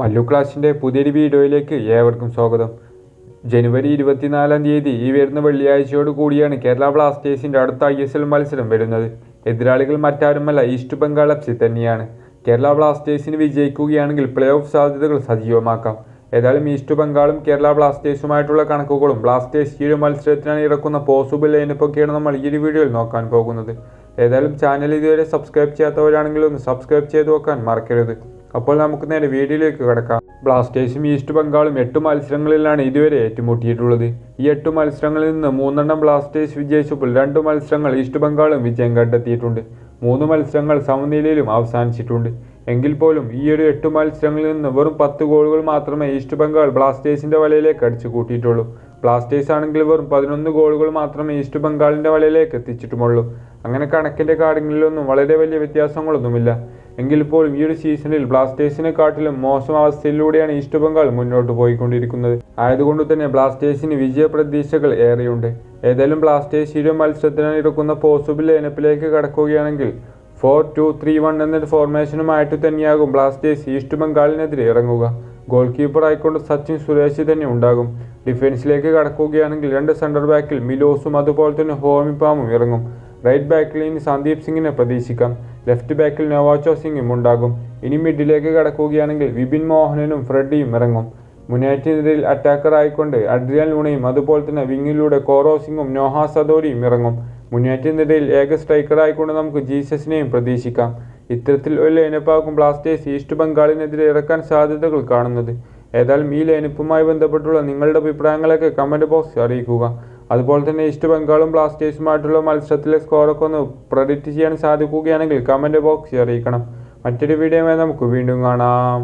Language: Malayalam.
മല്ലു ക്ലാസിന്റെ പുതിയൊരു വീഡിയോയിലേക്ക് ഏവർക്കും സ്വാഗതം. ജനുവരി ഇരുപത്തിനാലാം തീയതി ഈ വരുന്ന വെള്ളിയാഴ്ചയോട് കൂടിയാണ് കേരള ബ്ലാസ്റ്റേഴ്സിന്റെ അടുത്ത ഐ എസ് എൽ മത്സരം വരുന്നത്. എതിരാളികൾ മറ്റാരുമല്ല ഈസ്റ്റ് ബംഗാൾ എഫ് സി തന്നെയാണ്. കേരള ബ്ലാസ്റ്റേഴ്സിന് വിജയിക്കുകയാണെങ്കിൽ പ്ലേ ഓഫ് സാധ്യതകൾ സജീവമാക്കാം. ഏതായാലും ഈസ്റ്റ് ബംഗാളും കേരള ബ്ലാസ്റ്റേഴ്സുമായിട്ടുള്ള കണക്കുകളും ബ്ലാസ്റ്റേഴ്സ് ഈ ഒരു മത്സരത്തിനാണ് ഇറക്കുന്ന പോസിബിൾ ലൈനപ്പൊക്കെയാണ് നമ്മൾ ഈ ഒരു വീഡിയോയിൽ നോക്കാൻ പോകുന്നത്. ഏതായാലും ചാനൽ ഇതുവരെ സബ്സ്ക്രൈബ് ചെയ്യാത്തവരാണെങ്കിൽ ഒന്ന് സബ്സ്ക്രൈബ് ചെയ്ത് നോക്കാൻ മറക്കരുത്. അപ്പോൾ നമുക്ക് നേരെ വീഡിയോയിലേക്ക് കിടക്കാം. ബ്ലാസ്റ്റേഴ്സും ഈസ്റ്റ് ബംഗാളും എട്ട് മത്സരങ്ങളിലാണ് ഇതുവരെ ഏറ്റുമുട്ടിയിട്ടുള്ളത്. ഈ എട്ട് മത്സരങ്ങളിൽ നിന്ന് മൂന്നെണ്ണം ബ്ലാസ്റ്റേഴ്സ് വിജയിച്ചപ്പോൾ രണ്ട് മത്സരങ്ങൾ ഈസ്റ്റ് ബംഗാളും വിജയം കണ്ടെത്തിയിട്ടുണ്ട്. മൂന്ന് മത്സരങ്ങൾ സമനിലയിലും അവസാനിച്ചിട്ടുണ്ട്. എങ്കിൽ പോലും ഈ ഒരു എട്ട് മത്സരങ്ങളിൽ നിന്ന് വെറും പത്ത് ഗോളുകൾ മാത്രമേ ഈസ്റ്റ് ബംഗാൾ ബ്ലാസ്റ്റേഴ്സിന്റെ വലയിലേക്ക് അടിച്ചു കൂട്ടിയിട്ടുള്ളൂ. ബ്ലാസ്റ്റേഴ്സ് ആണെങ്കിൽ വെറും പതിനൊന്ന് ഗോളുകൾ മാത്രമേ ഈസ്റ്റ് ബംഗാളിന്റെ വലയിലേക്ക് എത്തിച്ചിട്ടുമുള്ളൂ. അങ്ങനെ കണക്കിന്റെ കാര്യങ്ങളിലൊന്നും വളരെ വലിയ വ്യത്യാസങ്ങളൊന്നുമില്ല. എങ്കിൽ പോലും ഈ ഒരു സീസണിൽ ബ്ലാസ്റ്റേഴ്സിനെ കാട്ടിലും മോശം അവസ്ഥയിലൂടെയാണ് ഈസ്റ്റ് ബംഗാൾ മുന്നോട്ട് പോയിക്കൊണ്ടിരിക്കുന്നത്. ആയതുകൊണ്ട് തന്നെ ബ്ലാസ്റ്റേഴ്സിന് വിജയ പ്രതീക്ഷകൾ ഏറെയുണ്ട്. ഏതായാലും ബ്ലാസ്റ്റേഴ്സ് മത്സരത്തിനാണ് ഇറക്കുന്ന പോസിബിൾ ലൈനപ്പിലേക്ക് കടക്കുകയാണെങ്കിൽ ഫോർ ടു ത്രീ വൺ എന്നൊരു ഫോർമേഷനുമായിട്ട് തന്നെയാകും ബ്ലാസ്റ്റേഴ്സ് ഈസ്റ്റ് ബംഗാളിനെതിരെ ഇറങ്ങുക. ഗോൾ കീപ്പർ ആയിക്കൊണ്ട് സച്ചിൻ സുരേഷ് തന്നെ ഉണ്ടാകും. ഡിഫൻസിലേക്ക് കടക്കുകയാണെങ്കിൽ രണ്ട് സെന്റർ ബാക്കിൽ മിലോസും അതുപോലെ തന്നെ ഹോമിപ്പാമും ഇറങ്ങും. റൈറ്റ് ബാക്കിൽ ഇനി സന്ദീപ് സിംഗിനെ പ്രതീക്ഷിക്കാം. ലെഫ്റ്റ് ബാക്കിൽ നൊവാച്ചോ സിംഗും ഉണ്ടാകും. ഇനി മിഡിലേക്ക് കടക്കുകയാണെങ്കിൽ വിപിൻ മോഹനനും ഫ്രെഡിയും ഇറങ്ങും. മുന്നേറ്റിനിരയിൽ അറ്റാക്കർ ആയിക്കൊണ്ട് അഡ്രിയൻ ലൂണയും അതുപോലെ തന്നെ വിങ്ങിലൂടെ കോറോ സിംഗും നോഹ സദോരിയും ഇറങ്ങും. മുന്നേറ്റിനിരയിൽ ഏക സ്ട്രൈക്കറായിക്കൊണ്ട് നമുക്ക് ജീസസിനെയും പ്രതീക്ഷിക്കാം. ഇത്തരത്തിൽ ഒരു ലൈനപ്പാകും ബ്ലാസ്റ്റേഴ്സ് ഈസ്റ്റ് ബംഗാളിനെതിരെ ഇറക്കാൻ സാധ്യതകൾ കാണുന്നത്. ഏതായാലും ഈ ലൈനപ്പുമായി ബന്ധപ്പെട്ടുള്ള നിങ്ങളുടെ അഭിപ്രായങ്ങളൊക്കെ കമന്റ് ബോക്സിൽ അറിയിക്കുക. അതുപോലെ തന്നെ ഈസ്റ്റ് ബംഗാളും ബ്ലാസ്റ്റേഴ്സുമായിട്ടുള്ള മത്സരത്തിലെ സ്കോറൊക്കെ ഒന്ന് പ്രഡിക്റ്റ് ചെയ്യാൻ സാധിക്കുകയാണെങ്കിൽ കമന്റ് ബോക്സിൽ അറിയിക്കണം. മറ്റൊരു വീഡിയോയുമായി നമുക്ക് വീണ്ടും കാണാം.